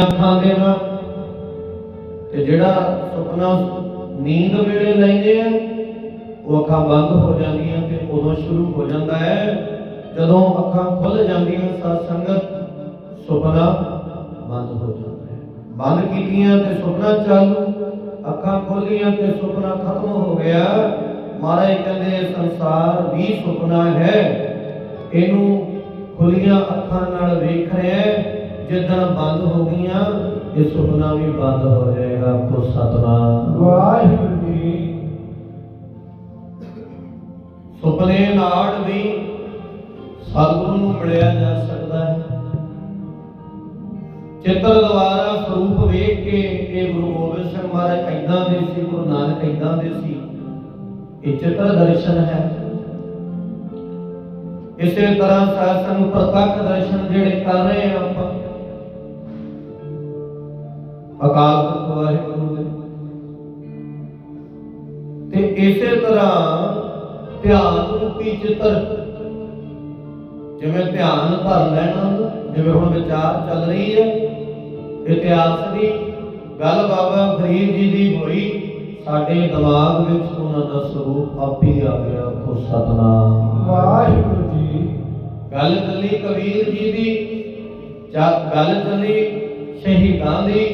ਅੱਖਾਂ ਦੇ ਨਾਲ ਤੇ ਜਿਹੜਾ ਸੁਪਨਾ ਨੀਂਦ ਵੇਲੇ ਲੈਂਦੇ ਆ, ਉਹ ਅੱਖਾਂ ਬੰਦ ਹੋ ਜਾਂਦੀਆਂ ਤੇ ਉਦੋਂ ਸ਼ੁਰੂ ਹੋ ਜਾਂਦਾ ਹੈ। ਜਦੋਂ ਅੱਖਾਂ ਖੁੱਲ ਜਾਂਦੀਆਂ ਸਤ ਸੰਗਤ, ਸੁਪਨਾ ਬੰਦ ਹੋ ਜਾਂਦਾ ਹੈ। ਬੰਦ ਕੀਤੀਆਂ ਤੇ ਸੁਪਨਾ ਚਾਲੂ, ਅੱਖਾਂ ਖੁੱਲੀਆਂ ਤੇ ਸੁਪਨਾ ਖਤਮ ਹੋ ਗਿਆ। ਮਹਾਰਾਜ ਕਹਿੰਦੇ ਸੰਸਾਰ ਵੀ ਸੁਪਨਾ ਹੈ। ਇਹਨੂੰ ਖੁੱਲੀਆਂ ਅੱਖਾਂ ਨਾਲ ਵੇਖ ਰਿਹਾ ਹੈ। ਜਿੱਦਣ ਬੰਦ ਹੋ ਗਈਆਂ ਇਹ ਸੁਪਨਾ ਵੀ ਬੰਦ ਹੋ ਜਾਏਗਾ ਕੋ ਸਤਨਾਮ। ਵਾਹਿਗੁਰੂ ਜੀ ਸੁਪਨੇ ਨਾਲ ਵੀ ਸਤਿਗੁਰੂ ਨੂੰ ਮਿਲਿਆ ਜਾ ਸਕਦਾ ਹੈ। ਚਿੱਤਰ ਦੁਆਰਾ ਸਰੂਪ ਵੇਖ ਕੇ ਇਹ ਗੁਰੂ ਗੋਬਿੰਦ ਸਿੰਘ ਮਹਾਰਾਜ ਐਦਾਂ ਦੇ ਸੀ ਗੁਰੂ ਨਾਨਕ ਐਦਾਂ ਦੇ ਸੀ ਇਹ ਚਿੱਤਰ ਦਰਸ਼ਨ ਹੈ। ਇਸੇ ਤਰ੍ਹਾਂ ਸਾਧ ਸੰਗ ਪ੍ਰਤੱਖ ਦਰਸ਼ਨ ਜਿਹੜੇ ਕਰ ਰਹੇ ਆਪਾਂ ਅਕਾਲ ਪੁਰਖ ਵਾਹਿਗੁਰੂ ਦੇ ਤੇ ਇਸੇ ਤਰ੍ਹਾਂ ਧਿਆਨ ਰੂਪੀ ਚਿੱਤਰ। ਜਿਵੇਂ ਧਿਆਨ ਧਰ ਲੈਣਾ ਜਿਵੇਂ ਹੁਣ ਵਿਚਾਰ ਚੱਲ ਰਹੀ ਹੈ ਇਤਿਹਾਸ ਦੀ ਗੱਲ ਬਾਬਾ ਫਰੀਦ ਜੀ ਦੀ ਹੋਈ ਸਾਡੇ ਦਿਮਾਗ ਵਿੱਚ ਉਹਨਾਂ ਦਾ ਸਰੂਪ ਆਪੇ ਆ ਗਿਆ ਕੋ ਸਤਨਾਮ। ਵਾਹਿਗੁਰੂ ਜੀ। ਗੱਲ ਚੱਲੀ ਕਬੀਰ ਜੀ ਦੀ ਜਾਂ ਗੱਲ ਚੱਲੀ ਸ਼ਹੀਦਾਂ ਦੀ